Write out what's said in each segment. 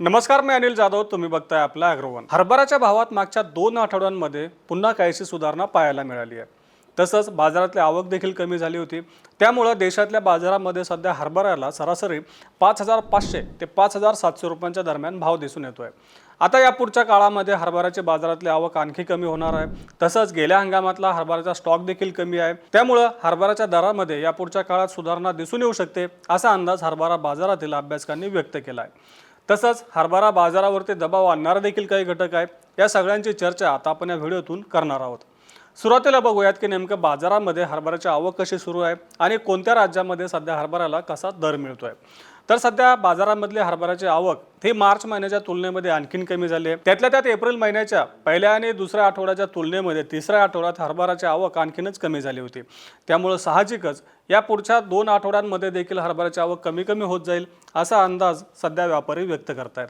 नमस्कार मी अनिल जाधव. तुम्ही बघताय आपला अग्रवन. हरभराच्या भावात मागच्या दोन आठवड्यांमध्ये पुन्हा काहीशी सुधारणा पाहायला मिळाली आहे. तसंच बाजारातली आवक देखील कमी झाली होती. त्यामुळं देशातल्या बाजारामध्ये सध्या हरभऱ्याला सरासरी पाच हजार पाचशे ते पाच हजार सातशे रुपयांच्या दरम्यान भाव दिसून येतोय. आता या पुढच्या काळामध्ये हरभऱ्याची बाजारातली आवक आणखी कमी होणार आहे. तसंच गेल्या हंगामातला हरभऱ्याचा स्टॉक देखील कमी आहे. त्यामुळं हरभऱ्याच्या दरामध्ये या पुढच्या काळात सुधारणा दिसून येऊ शकते असा अंदाज हरभरा बाजारातील अभ्यासकांनी व्यक्त केला आहे तसंच हरभरा बाजारावरती दबाव आणणारे देखील काही घटक आहेत. या सगळ्यांची चर्चा आता आपण या व्हिडिओतून करणार आहोत. सुरुवातीला बघूयात की नेमकं बाजारामध्ये हरभऱ्याची आवक कशी सुरू आहे आणि कोणत्या राज्यामध्ये सध्या हरभऱ्याला कसा दर मिळतो आहे तर सध्या बाजारामधले हरभऱ्याची आवक हे मार्च महिन्याच्या तुलनेमध्ये आणखीन कमी झाली. आहे त्यातल्या त्यात एप्रिल महिन्याच्या पहिल्या आणि दुसऱ्या आठवड्याच्या तुलनेमध्ये तिसऱ्या आठवड्यात हरभऱ्याची आवक आणखीनच कमी झाली होती. त्यामुळं साहजिकच या पुढच्या दोन आठवड्यांमध्ये देखील हरभऱ्याची आवक कमी कमी होत जाईल असा अंदाज सध्या व्यापारी व्यक्त करतायत.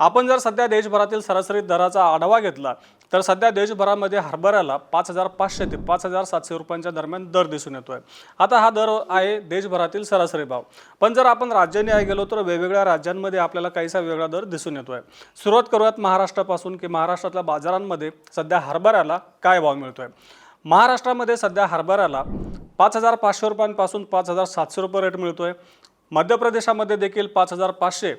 आपण जर सध्या देशभरातील सरासरी दराचा आढावा घेतला तर सध्या देशभरामध्ये हरभऱ्याला पाच हजार पाचशे ते पाच हजार सातशे रुपयांच्या दरम्यान दर दिसून येतो आहे आता हा दर आहे देशभरातील सरासरी भाव. पण जर आपण राज्यनिहाय गेलो तर वेगवेगळ्या राज्यांमध्ये आपल्याला काहीसा वेगळा दर दिसून येतो आहे सुरुवात करूयात महाराष्ट्रापासून की महाराष्ट्रातल्या बाजारांमध्ये सध्या हरभऱ्याला काय भाव मिळतो आहे महाराष्ट्रामध्ये सध्या हरभऱ्याला पाच हजार पाचशे रुपयांपासून पाच हजार सातशे रुपये रेट मिळतो आहे मध्य प्रदेशामध्ये देखील पाच हजार पाचशे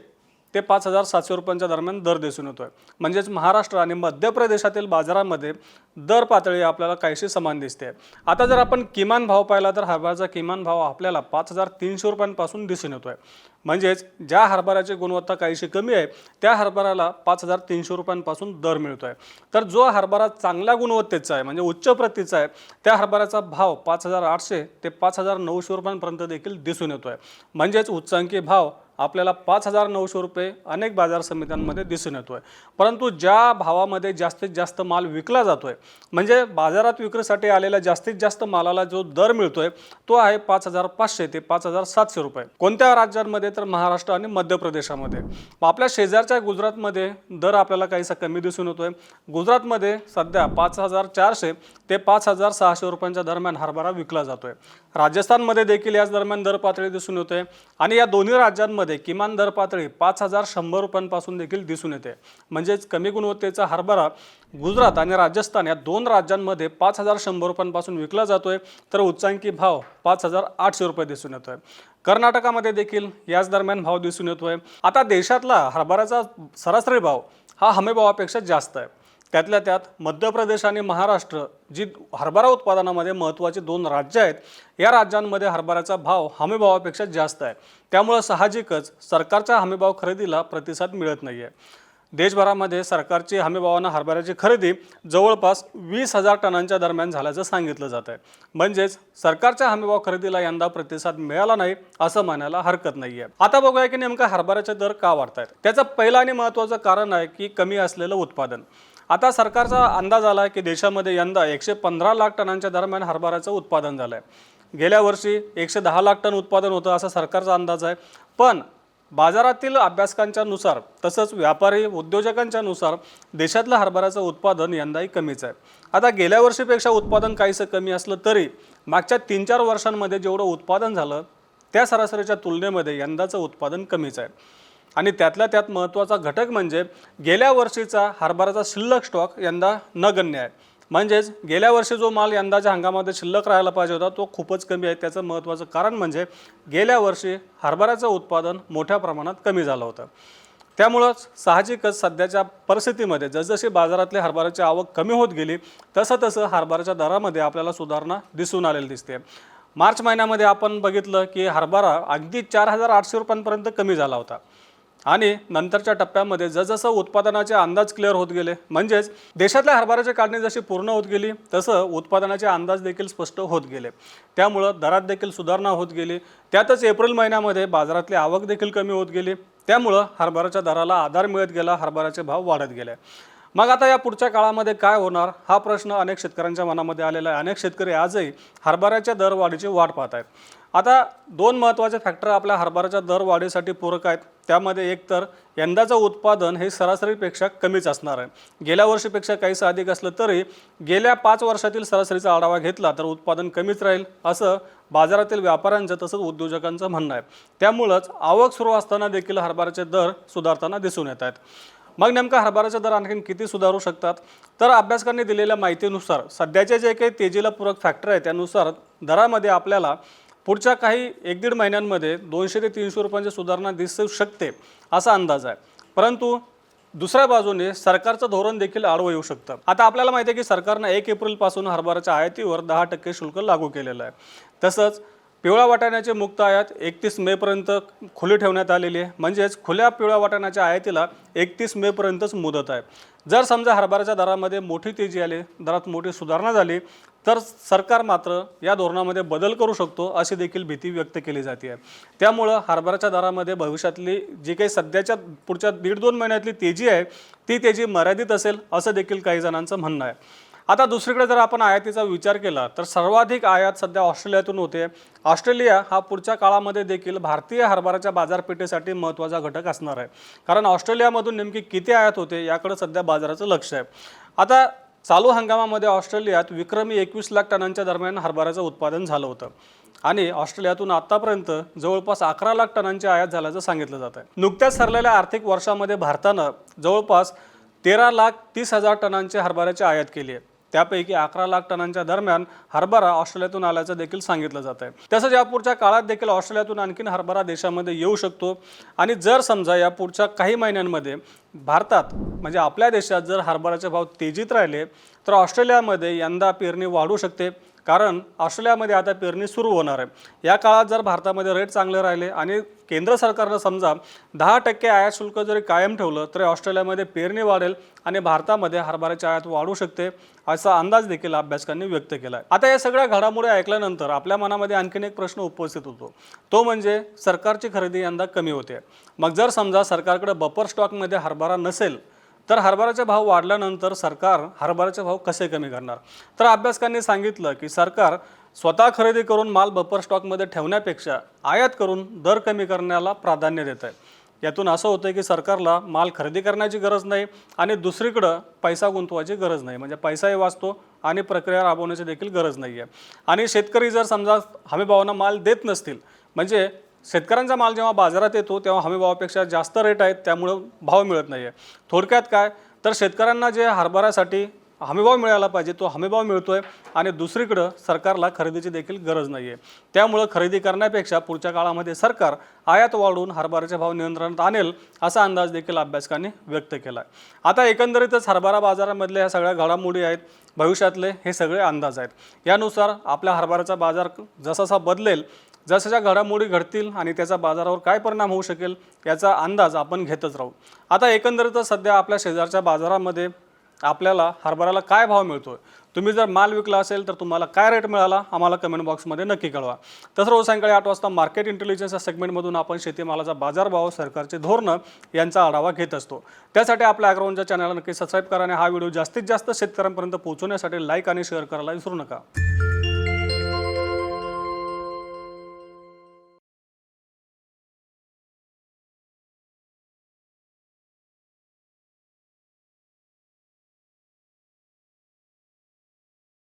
ते पाच हजार सातशे रुपयांच्या दरम्यान दर दिसून येतो आहे म्हणजेच महाराष्ट्र आणि मध्य प्रदेशातील बाजारामध्ये दर पातळी आपल्याला काहीशी समान दिसते. आता जर आपण किमान भाव पाहिला तर हरभऱ्याचा किमान भाव आपल्याला पाच हजार तीनशे रुपयांपासून दिसून येतो आहे म्हणजेच ज्या हरभऱ्याची गुणवत्ता काहीशी कमी आहे त्या हरभऱ्याला पाच हजार तीनशे रुपयांपासून दर मिळतो आहे तर जो हरभरा चांगल्या गुणवत्तेचा आहे म्हणजे उच्च प्रतीचा आहे त्या हरभऱ्याचा भाव पाच हजार आठशे ते पाच हजार नऊशे रुपयांपर्यंत देखील दिसून येतो आहे म्हणजेच उच्चांकी भाव आपल्याला पाच हजार नऊशे रुपये अनेक बाजार समित्यांमध्ये दिसून येतो आहे परंतु ज्या भावामध्ये जास्तीत जास्त माल विकला जातोय म्हणजे बाजारात विक्रीसाठी आलेल्या जास्तीत जास्त मालाला जो दर मिळतोय तो आहे पाच हजार पाचशे ते पाच हजार सातशे रुपये. कोणत्या राज्यांमध्ये तर महाराष्ट्र आणि मध्य प्रदेशामध्ये आपल्या शेजारच्या गुजरातमध्ये दर आपल्याला काहीसा कमी दिसून येतोय. गुजरातमध्ये सध्या पाच हजार चारशे ते पाच हजार सहाशे रुपयांच्या दरम्यान हरभरा विकला जातो आहे राजस्थानमध्ये देखील याच दरम्यान दर पातळी दिसून येते. आणि या दोन्ही राज्यांमध्ये किमान दर पातळी पाच हजार शंभर रुपयांपासून देखील दिसून येते. म्हणजेच कमी गुणवत्तेचा हरभरा गुजरात आणि राजस्थान या दोन राज्यांमध्ये पाच हजार शंभर रुपयांपासून विकला जातो आहे तर उच्चांकी भाव पाच हजार आठशे रुपये दिसून येतो आहे कर्नाटकामध्ये देखील याच दरम्यान भाव दिसून येतो आहे आता देशातला हरभऱ्याचा सरासरी भाव हा हमीभावापेक्षा जास्त आहे. त्यातल्या त्यात मध्य प्रदेश आणि महाराष्ट्र जी हरभरा उत्पादनामध्ये महत्त्वाची दोन राज्य आहेत या राज्यांमध्ये हरभऱ्याचा भाव हमीभावापेक्षा जास्त आहे. त्यामुळं साहजिकच सरकारच्या हमीभाव खरेदीला प्रतिसाद मिळत नाही आहे देशभरामध्ये सरकारची हमीभावानं हरभऱ्याची खरेदी जवळपास वीस हजार टनांच्या दरम्यान झाल्याचं सांगितलं जात आहे. म्हणजेच सरकारच्या हमीभाव खरेदीला यंदा प्रतिसाद मिळाला नाही असं म्हणायला हरकत नाही आहे आता बघूया की नेमका हरभऱ्याचे दर का वाढत आहेत त्याचं पहिलं आणि महत्त्वाचं कारण आहे की कमी असलेलं उत्पादन. आता सरकारचा अंदाज आला आहे की देशामध्ये यंदा एकशे पंधरा लाख टनांच्या दरम्यान हरभऱ्याचं उत्पादन झालं आहे गेल्या वर्षी एकशे दहा लाख टन उत्पादन होतं असा सरकारचा अंदाज आहे. पण बाजारातील अभ्यासकांच्या नुसार तसंच व्यापारी उद्योजकांच्या नुसार देशातलं हरभऱ्याचं उत्पादन यंदाही कमीच आहे. आता गेल्या वर्षीपेक्षा उत्पादन काहीसं कमी असलं तरी मागच्या तीन चार वर्षांमध्ये जेवढं उत्पादन झालं त्या सरासरीच्या तुलनेमध्ये यंदाचं उत्पादन कमीच आहे. आणि त्यातल्या त्यात महत्त्वाचा घटक म्हणजे गेल्या वर्षीचा हरभऱ्याचा शिल्लक स्टॉक यंदा नगण्य आहे. म्हणजेच गेल्या वर्षी जो माल यंदाच्या हंगामामध्ये शिल्लक राहायला पाहिजे होता तो खूपच कमी आहे. त्याचं महत्त्वाचं कारण म्हणजे गेल्या वर्षी हरभऱ्याचं उत्पादन मोठ्या प्रमाणात कमी झालं होतं. त्यामुळंच साहजिकच सध्याच्या परिस्थितीमध्ये जसजशी बाजारातली हरभऱ्याची आवक कमी होत गेली तसं तसं हरभऱ्याच्या दरामध्ये आपल्याला सुधारणा दिसून आलेली दिसते मार्च महिन्यामध्ये आपण बघितलं की हरभरा अगदी चार हजार आठशे रुपयांपर्यंत कमी झाला होता. आणि नंतरच्या टप्प्यामध्ये जसजसं उत्पादनाचे अंदाज क्लिअर होत गेले म्हणजेच देशातल्या हरभऱ्याची काढणी जशी पूर्ण होत गेली तसं उत्पादनाचे अंदाज देखील स्पष्ट होत गेले. त्यामुळं दरात देखील सुधारणा होत गेली. त्यातच एप्रिल महिन्यामध्ये बाजारातली आवक देखील कमी होत गेली. त्यामुळं हरभऱ्याच्या दराला आधार मिळत गेला हरभऱ्याचे भाव वाढत गेले. मग आता या पुढच्या काळामध्ये काय होणार? हा प्रश्न अनेक शेतकऱ्यांच्या मनामध्ये आलेला आहे. अनेक शेतकरी आजही हरभऱ्याच्या दरवाढीची वाट पाहत आहेत. आता दोन महत्त्वाचे फॅक्टर आपल्या हरभऱ्याच्या दर वाढीसाठी पूरक आहेत. त्यामध्ये एक तर यंदाचं उत्पादन हे सरासरीपेक्षा कमीच असणार आहे. गेल्या वर्षीपेक्षा काहीसं अधिक असलं तरी गेल्या पाच वर्षातील सरासरीचा आढावा घेतला तर उत्पादन कमीच राहील असं बाजारातील व्यापाऱ्यांचं तसंच उद्योजकांचं म्हणणं आहे. त्यामुळंच आवक सुरू असताना देखील हरभऱ्याचे दर सुधारताना दिसून येत आहेत. मग नेमका हरभऱ्याचे दर आणखीन किती सुधारू शकतात? तर अभ्यासकांनी दिलेल्या माहितीनुसार सध्याचे जे काही तेजीला पूरक फॅक्टर आहे त्यानुसार दरामध्ये आपल्याला पुढच्या काही एक दीड महिन्यांमध्ये दोनशे ते तीनशे रुपयांची सुधारणा दिसू शकते असा अंदाज आहे. परंतु दुसऱ्या बाजूने सरकारचं धोरण देखील आडवं येऊ शकतं. आता आपल्याला माहिती आहे की सरकारनं एक एप्रिलपासून हरभऱ्याच्या आयातीवर दहा टक्के शुल्क लागू केलेलं आहे. तसंच पिवळ्या वाटाण्याचे मुक्त आयात एकतीस मेपर्यंत खुली ठेवण्यात आलेली आहे. म्हणजेच खुल्या पिवळ्या वाटाण्याच्या आयातीला एकतीस मेपर्यंतच मुदत आहे. जर समजा हरभऱ्याच्या दरामध्ये मोठी तेजी आली दरात मोठी सुधारणा झाली तर सरकार मात्र या धोरणामध्ये बदल करू शकतो अशी देखील भीती व्यक्त केली जाते. आहे त्यामुळं हरभऱ्याच्या दरामध्ये भविष्यातली जी काही सध्याच्या पुढच्या दीड दोन महिन्यातली तेजी आहे ती तेजी मर्यादित असेल असं देखील काही जणांचं म्हणणं आहे. आता दुसरीकडे जर आपण आयातीचा विचार केला तर सर्वाधिक आयात सध्या ऑस्ट्रेलियातून होते. ऑस्ट्रेलिया हा पुढच्या काळामध्ये देखील भारतीय हरभऱ्याच्या बाजारपेठेसाठी महत्त्वाचा घटक असणार आहे. कारण ऑस्ट्रेलियामधून नेमकी किती आयात होते याकडे सध्या बाजाराचं लक्ष आहे. आता चालू हंगामामध्ये ऑस्ट्रेलियात विक्रमी एकवीस लाख टनांच्या दरम्यान हरभऱ्याचं उत्पादन झालं होतं. आणि ऑस्ट्रेलियातून आतापर्यंत जवळपास अकरा लाख टनांची आयात झाल्याचं सांगितलं जात आहे. नुकत्याच ठरलेल्या आर्थिक वर्षामध्ये भारतानं जवळपास तेरा लाख तीस हजार टनांची हरभऱ्याची आयात केली आहे. त्यापैकी अकरा लाख टनांच्या दरम्यान हरभरा ऑस्ट्रेलियातून आल्याचं देखील सांगितलं जात आहे. तसंच यापुढच्या काळात देखील ऑस्ट्रेलियातून आणखीन हरभरा देशामध्ये येऊ शकतो. आणि जर समजा या पुढच्या काही महिन्यांमध्ये भारतात म्हणजे आपल्या देशात जर हरभऱ्याचे भाव तेजीत राहिले तर ऑस्ट्रेलियामध्ये यंदा पेरणी वाढू शकते. कारण ऑस्ट्रेलियामध्ये आता पेरणी सुरू होणार आहे. या काळात जर भारतामध्ये रेट चांगले राहिले आणि केंद्र सरकारनं समजा दहा टक्के आयात शुल्क जरी कायम ठेवलं तरी ऑस्ट्रेलियामध्ये पेरणी वाढेल आणि भारतामध्ये हरभऱ्याची आयात वाढू शकते असा अंदाज देखील अभ्यासकांनी व्यक्त केला आहे आता या सगळ्या घडामोडी ऐकल्यानंतर आपल्या मनामध्ये आणखीन एक प्रश्न उपस्थित होतो. तो म्हणजे सरकारची खरेदी यंदा कमी होते. मग जर समजा सरकारकडे बफर स्टॉकमध्ये हरभरा नसेल तर हरभऱ्याचा भाव वाढल्यानंतर सरकार हरभऱ्याचे भाव कसे कमी करणार? तर अभ्यासकांनी सांगितलं की सरकार स्वतः खरेदी करून माल बफर स्टॉकमध्ये ठेवण्यापेक्षा आयात करून दर कमी करण्याला प्राधान्य देत आहे. यातून असं होतं की सरकारला माल खरेदी करण्याची गरज नाही आणि दुसरीकडं पैसा गुंतवायची गरज नाही. म्हणजे पैसाही वाचतो आणि प्रक्रिया राबवण्याची देखील गरज नाही आहे आणि शेतकरी जर समजा हमीभावांना माल देत नसतील म्हणजे शेतकऱ्यांचा माल जेव्हा बाजारात येतो तेव्हा हमीभावापेक्षा जास्त रेट आहेत त्यामुळं भाव मिळत नाही आहे थोडक्यात काय? तर शेतकऱ्यांना जे हरभऱ्यासाठी हमीभाव मिळायला पाहिजे तो हमीभाव मिळतो आहे आणि दुसरीकडं सरकारला खरेदीची देखील गरज नाही आहे त्यामुळं खरेदी करण्यापेक्षा पुढच्या काळामध्ये सरकार आयात वाढवून हरभऱ्याचे भाव नियंत्रणात आणेल असा अंदाज देखील अभ्यासकांनी व्यक्त केला आहे आता एकंदरीतच हरभरा बाजारामधल्या ह्या सगळ्या घडामोडी आहेत भविष्यातले हे सगळे अंदाज आहेत. यानुसार आपल्या हरभऱ्याचा बाजार जसा जसा बदलेल जसं घडामोडी घडतील आणि त्याचा बाजारावर काय परिणाम होऊ शकेल याचा अंदाज आपण घेतच राहू. आता एकंदरीतच सध्या आपल्या शेजारच्या बाजारामध्ये आपल्याला हरभऱ्याला काय भाव मिळतो आहे तुम्ही जर माल विकला असेल तर तुम्हाला काय रेट मिळाला? आम्हाला कमेंट बॉक्समध्ये नक्की कळवा. तसं रोज सायंकाळी आठ वाजता मार्केट इंटेलिजन्स या सेगमेंटमधून आपण शेतीमालाचा बाजारभाव सरकारचे धोरणं यांचा आढावा घेत असतो. त्यासाठी आपल्या अॅग्राऊंडच्या चॅनलला नक्की सबस्क्राईब करा आणि हा व्हिडिओ जास्तीत जास्त शेतकऱ्यांपर्यंत पोहोचवण्यासाठी लाईक आणि शेअर करायला विसरू नका.